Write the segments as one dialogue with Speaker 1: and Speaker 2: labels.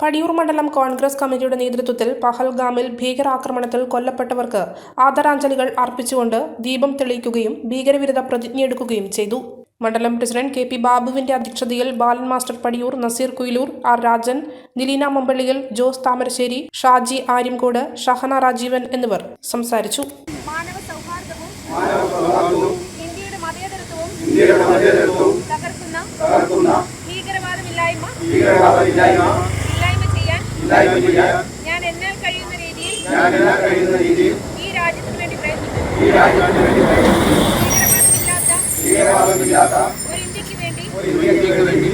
Speaker 1: പടിയൂർ മണ്ഡലം കോൺഗ്രസ് കമ്മിറ്റിയുടെ നേതൃത്വത്തിൽ പഹൽഗാമിൽ ഭീകരാക്രമണത്തിൽ കൊല്ലപ്പെട്ടവർക്ക് ആദരാഞ്ജലികൾ അർപ്പിച്ചുകൊണ്ട് ദീപം തെളിയിക്കുകയും ഭീകരവിരുദ്ധ പ്രതിജ്ഞയെടുക്കുകയും ചെയ്തു. മണ്ഡലം പ്രസിഡന്റ് കെ പി ബാബുവിന്റെ അധ്യക്ഷതയിൽ ബാലൻ മാസ്റ്റർ പടിയൂർ നസീർ കുയിലൂർ ആർ രാജൻ നിലീന മമ്പള്ളിയിൽ ജോസ് താമരശ്ശേരി ഷാജി ആര്യംകോട് ഷഹന രാജീവൻ എന്നിവർ സംസാരിച്ചു.
Speaker 2: മാനവ സൗഹാർദ്ദവും ഇന്ത്യയുടെ മതേതരത്വവും തകർക്കുന്ന ഭീകരവാദമില്ലായ്മ ഇല്ലായ്മ ചെയ്യാൻ ഞാൻ എന്നാൽ കഴിയുന്ന രീതിയിൽ ഈ രാജ്യത്തിന് വേണ്ടി പ്രയത്നിക്കും ഭീകരവാദമില്ലാത്ത ഒരു ഇന്ത്യയ്ക്ക് വേണ്ടി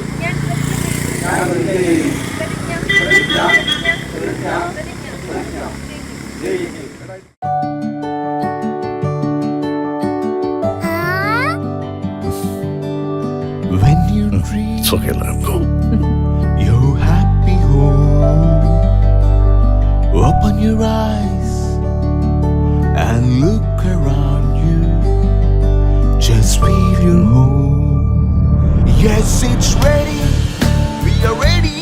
Speaker 2: ഞാൻ പ്രതിജ്ഞ ചെയ്യുന്നു. പ്രതിജ്ഞ പ്രതിജ്ഞ പ്രതിജ്ഞ
Speaker 3: When you dream
Speaker 4: It's okay, let him go.
Speaker 3: Your eyes and look around you. Just feel your home. Yes, it's ready. We are ready